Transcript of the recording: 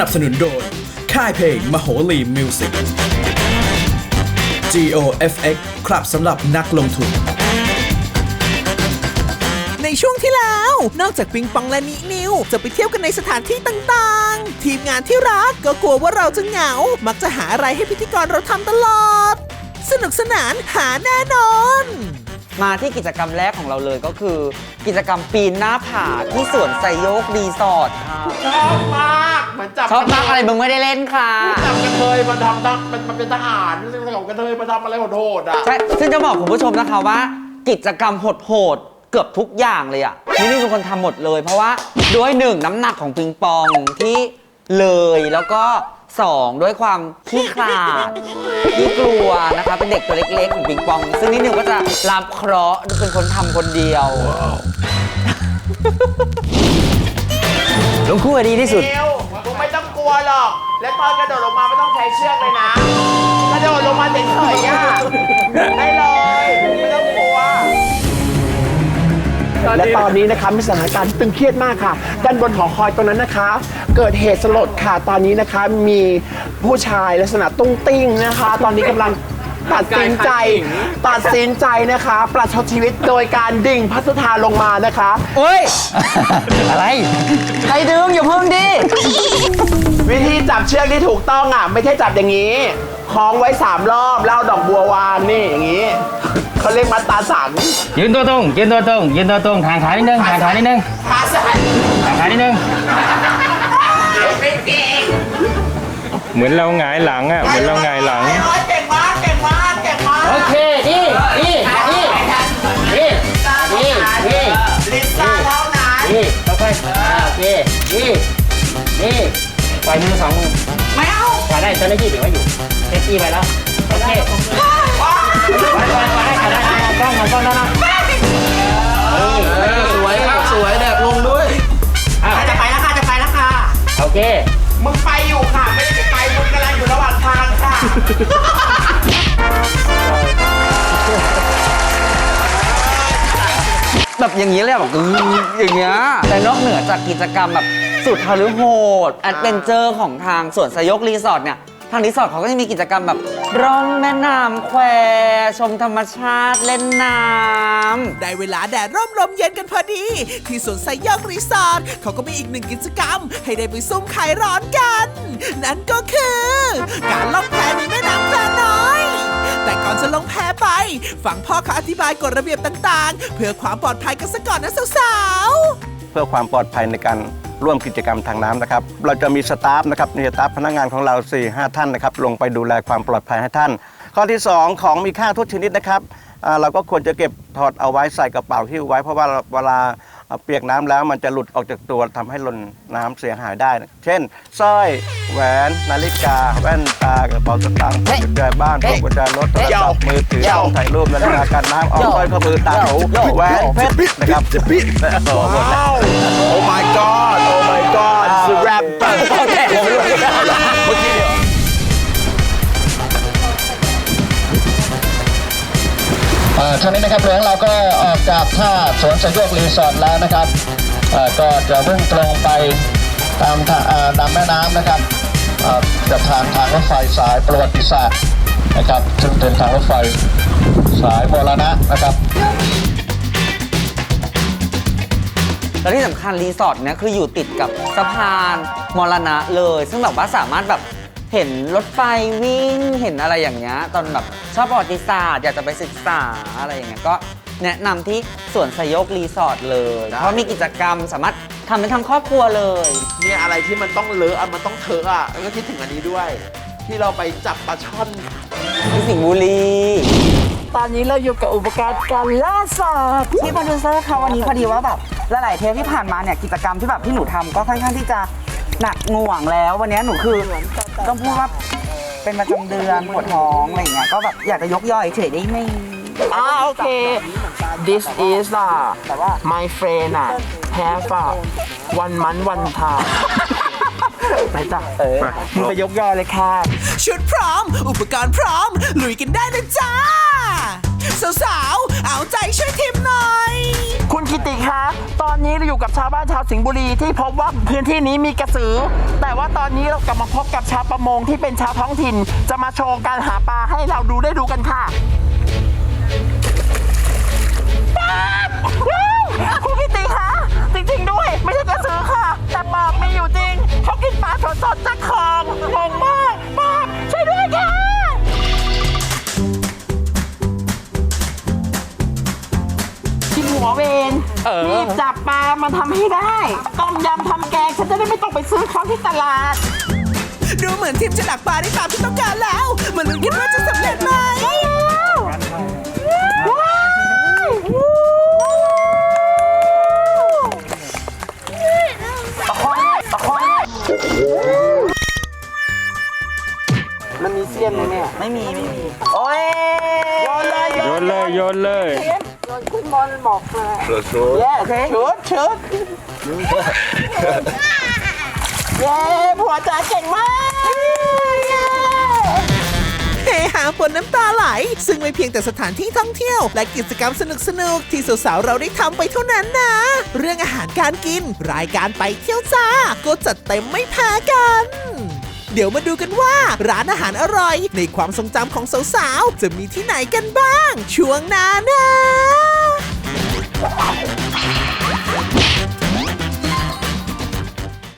นับสนุนโดย ค่ายเพลงมโหรีมิวสิก GOFX ครับสำหรับนักลงทุน ในช่วงที่แล้ว นอกจากปิงปองและนินิว จะไปเที่ยวกันในสถานที่ต่างๆ ทีมงานที่รักก็กลัวว่าเราจะเหงา มักจะหาอะไรให้พิธีกรเราทำตลอด สนุกสนานหาแน่นอน มาที่กิจกรรมแรกของเราเลยก็คือ กิจกรรมปีนหน้าผาที่สวนไซโยกรีสอร์ทค่ะ ชอบมากเหมือน จับชอบมากอะไรมึงไม่ได้เล่นค่ะ จับกระเทยมาทำตั้งมันมันเป็นทหารเรื่องของกระเทยมาทำอะไรโหดๆอะ ใช่ซึ่งจะบอกคุณผู้ชมนะคะว่า กิจกรรมโหดๆเกือบทุกอย่างเลยอะนี่นี่เป็นคนทำหมดเลย เพราะว่าด้วยหนึ่งน้ำหนักของปิงปองที่เลยแล้วก็สองด้วยความขี้ขลาดขี้กลัวนะคะเป็นเด็กตัวเล็กๆของปิงปอง ซึ่งนี่นิวก็จะรับเคราะห์เป็นคนทำคนเดียวลุงคู่อะดีที่สุดเดียว วหรอก และตอนกระโดดลงมาไม่ต้องใช้เชือกเลยนะ กระโดดลงมาเฉยๆอะได้เลย ไม่ต้องกลัว และตอนนี้นะคะมีสถานการณ์ที่ตึงเครียดมากค่ะ ด้านบนหอคอยตรงนั้นนะคะ เกิดเหตุสลดค่ะ ตอนนี้นะคะมีผู้ชายลักษณะตุ้งติ้งนะคะ ตอนนี้กำลัง ตัดสินใจ ตัดสินใจนะคะ ประชดชีวิตโดยการดิ่งพัสธาลงมานะคะโอ้ย อะไรใครดึงอย่าเพิ่งดิ วิธีจับเชือกที่ถูกต้องอะ ไม่ใช่จับอย่างนี้คล้องไว้สามรอบแล้วเอาดอกบัววางนี่อย่างนี้เขาเรียกมัดตาสังยืนตัวตรงยืนตัวตรงยืนตัวตรงทางขานิดนึงทางขานิดนึงตาสังทางขานิดนึง เหมือนเราหงายหลังอะ เหมือนเราหงายหลังเก่ง ดีค่อยๆอ่าโอเคดีดีปล่อยมือสองมือไม่เอาปล่อยได้เจ้าหน้าที่ถือว่าอยู่เซฟตี้ไปแล้วโอเคปล่อยปล่อยปล่อยปล่อยได้ปล่อยได้มองกล้องมองกล้องแล้วนะสวยสวยแดกลงด้วยอ้าวจะไปแล้วค่ะจะไปแล้วค่ะโอเคมึงไปอยู่ค่ะไม่ได้จะไปมึงกำลังอยู่ระหว่างทางค่ะ อย่างนี้เลยแบบอื้ออย่างเงี้ยแต่นอกเหนือจากกิจกรรมแบบสุดฮารุโหดแอดเวนเจอร์ของทางสวนสยกรีสอร์ทเนี่ย ทางรีสอร์ทเขาก็จะมีกิจกรรมแบบร่องแม่น้ำแควชมธรรมชาติเล่นน้ำ ได้เวลาแดดร่มลมเย็นกันพอดี ที่สวนไซยอกรีสอร์ทเขาก็มีอีกหนึ่งกิจกรรม ให้ได้ไปซุ่มขายร้อนกัน นั่นก็คือ การล่อง ฟังพ่อเขาอธิบายกฎระเบียบต่างๆ เพื่อความปลอดภัยกันซะก่อนนะสาวๆเพื่อความปลอดภัยในการร่วมกิจกรรมทางน้ำนะครับ เราจะมีสตาฟนะครับมีสตาฟพนักงานของเรา 4 5 ท่านนะครับ ลงไปดูแลความปลอดภัยให้ท่าน ข้อที่ 2 ของมีค่าทุกชนิดนะครับอ่าเราก็ควรจะเก็บถอดเอาไว้ใส่กระเป๋าที่ไว้เพราะว่าเวลา เปียกน้ำแล้วมันจะหลุดออกจากตัวทำให้หล่นน้ำเสียหายได้ เช่นสร้อยแหวนนาฬิกาแว่นตากระเป๋าสตางค์พวงกุญแจบ้านพวงกุญแจรถโทรศัพท์มือถือกล้องถ่ายรูปนาฬิกากันน้ำเอาสร้อยข้อมือตางหูแหวนเพชรนะครับและโอ้โหโอ้ my god โอ้ my god สแรปเปอร์ ท่านี้นะครับเรือของเราก็ออกจากท่าสวนสยโยกรีสอร์ทแล้วนะครับก็จะวิ่งตรงไปตามทางเอ่อตามแม่น้ำนะครับจะผ่านทางรถไฟสายประวัติศาสตร์นะครับซึ่งเป็นทางรถไฟสายมรณะนะครับแล้วที่สำคัญรีสอร์ทเนี่ยคืออยู่ติดกับสะพานมรณะเลย ซึ่งแบบว่าสามารถแบบ เห็นรถไฟวิ่งเห็นอะไรอย่างเงี้ยตอนแบบชอบประวัติศาสตร์อยากจะไปศึกษาอะไรอย่างเงี้ยก็แนะนำที่สวนสยกรีสอร์ทเลย เพราะมีกิจกรรมสามารถทำเป็นทั้งครอบครัวเลย เนี่ยอะไรที่มันต้องเลอะอะมันต้องเทอะอะแล้วก็คิดถึงอันนี้ด้วย ที่เราไปจับปลาช่อน ที่สิงห์บุรี ตอนนี้เราอยู่กับอุปกรณ์การล่าสัตว์ที่โปรดิวเซอร์ค่ะวันนี้พอดีว่าแบบหลายๆเทปที่ผ่านมาเนี่ยกิจกรรมที่แบบที่หนูทำก็ค่อนข้างที่จะ หนักหน่วงแล้ว วันนี้หนูคือต้องพูดว่าเป็นประจำเดือนปวดท้องอะไรอย่างเงี้ยก็แบบอยากจะยกย่อยเฉยได้ไหมอ่าโอเค this is uh my friend อะ have uh, one month one time ไปจ้ะเออมึงไปยกยอเลยค่ะ ชุดพร้อม อุปกรณ์พร้อม ลุยกันได้เลยจ้า สาวๆ เอาใจช่วยทีมหน่อยคุณคิกิ ติคะตอนนี้เราอยู่กับชาวบ้านชาวสิงห์บุรีที่พบว่าพื้นที่นี้มีกระสือ แต่ว่าตอนนี้เรากลับมาพบกับชาวประมงที่เป็นชาวท้องถิ่น จะมาโชว์การหาปลาให้เราดูได้ดูกันค่ะป๊าคุณกิติคะจริงๆด้วย ไม่ใช่กระสือค่ะ แต่ปอบมีอยู่จริง มาทำให้ได้ต้มยำทำแกงฉันจะได้ไม่ต้องไปซื้อของที่ตลาด ดูเหมือนทีมจะดักปลาได้ตามที่ต้องการแล้วมาลุ้นกันว่าจะสำเร็จไหมมันมีเสี้ยนไหมเนี่ย ไม่มี ไม่มี โอ้ยโยนเลยโยนเลยโยนเลย คุณบอลบอกมาเย้โอเคชุดชุดเย้ผัวจ๋าเก่งมากเย้เฮฮาปนน้ำตาไหล ซึ่งไม่เพียงแต่สถานที่ท่องเที่ยว และกิจกรรมสนุกๆ ที่สาวๆ เราได้ทำไปเท่านั้นนะ เรื่องอาหารการกิน รายการไปเที่ยวจ้า ก็จัดเต็มไม่แพ้กัน เดี๋ยวมาดูกันว่า ร้านอาหารอร่อย ในความทรงจำของสาวๆ จะมีที่ไหนกันบ้าง ช่วงหน้านะ